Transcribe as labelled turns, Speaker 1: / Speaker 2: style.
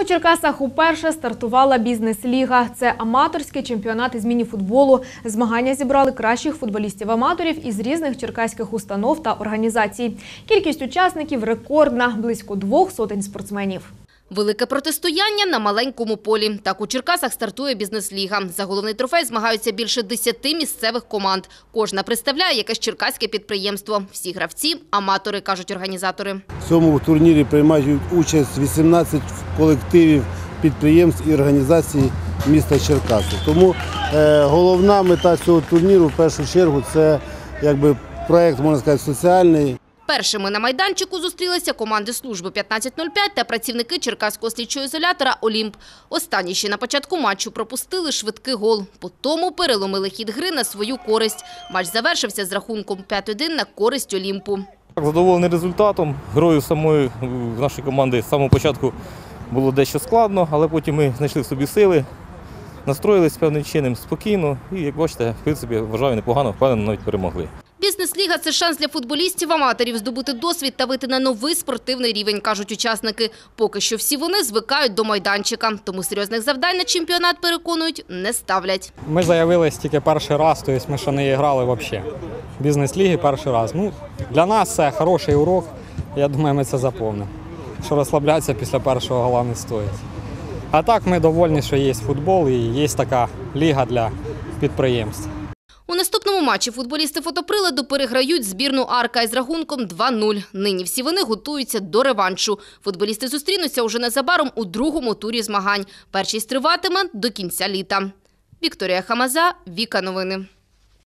Speaker 1: У Черкасах уперше стартувала бізнес-ліга. Це аматорський чемпіонат із міні-футболу. Змагання зібрали кращих футболістів-аматорів із різних черкаських установ та організацій. Кількість учасників рекордна – близько двох сотень спортсменів.
Speaker 2: Велике протистояння на маленькому полі. Так у Черкасах стартує бізнес-ліга. За головний трофей змагаються більше десяти місцевих команд. Кожна представляє якесь черкаське підприємство. Всі гравці – аматори, кажуть організатори.
Speaker 3: В цьому турнірі приймають участь 18 колективів підприємств і організацій міста Черкаси. Тому е, головна мета цього турніру в першу чергу це якби проект, можна сказати, соціальний.
Speaker 2: Першими на майданчику зустрілися команди служби 1505 та працівники Черкаського слідчого ізолятора «Олімп». Останні ще на початку матчу пропустили швидкий гол. По тому переломили хід гри на свою користь. Матч завершився з рахунком 5-1 на користь «Олімпу».
Speaker 4: Задоволений результатом. Грою самої нашої команди з самого початку було дещо складно, але потім ми знайшли в собі сили, настроїлись певним чином спокійно і, як бачите, в принципі, вважаю непогано, впевнено, навіть перемогли.
Speaker 2: Бізнес-ліга – це шанс для футболістів-аматорів здобути досвід та вийти на новий спортивний рівень, кажуть учасники. Поки що всі вони звикають до майданчика, тому серйозних завдань на чемпіонат, переконують, не ставлять.
Speaker 5: Ми заявились тільки перший раз, тобто ми ще не грали взагалі. Бізнес-ліги перший раз. Ну, для нас це хороший урок. Я думаю, ми це заповнимо. Що розслаблятися після першого гола не стоїть. А так ми довольні, що є футбол і є така ліга для підприємств.
Speaker 2: У наступному матчі футболісти фотоприладу переграють збірну «Арка» із рахунком 2-0. Нині всі вони готуються до реваншу. Футболісти зустрінуться уже незабаром у другому турі змагань. Першість триватиме до кінця літа. Вікторія Хамаза, Віка Новини.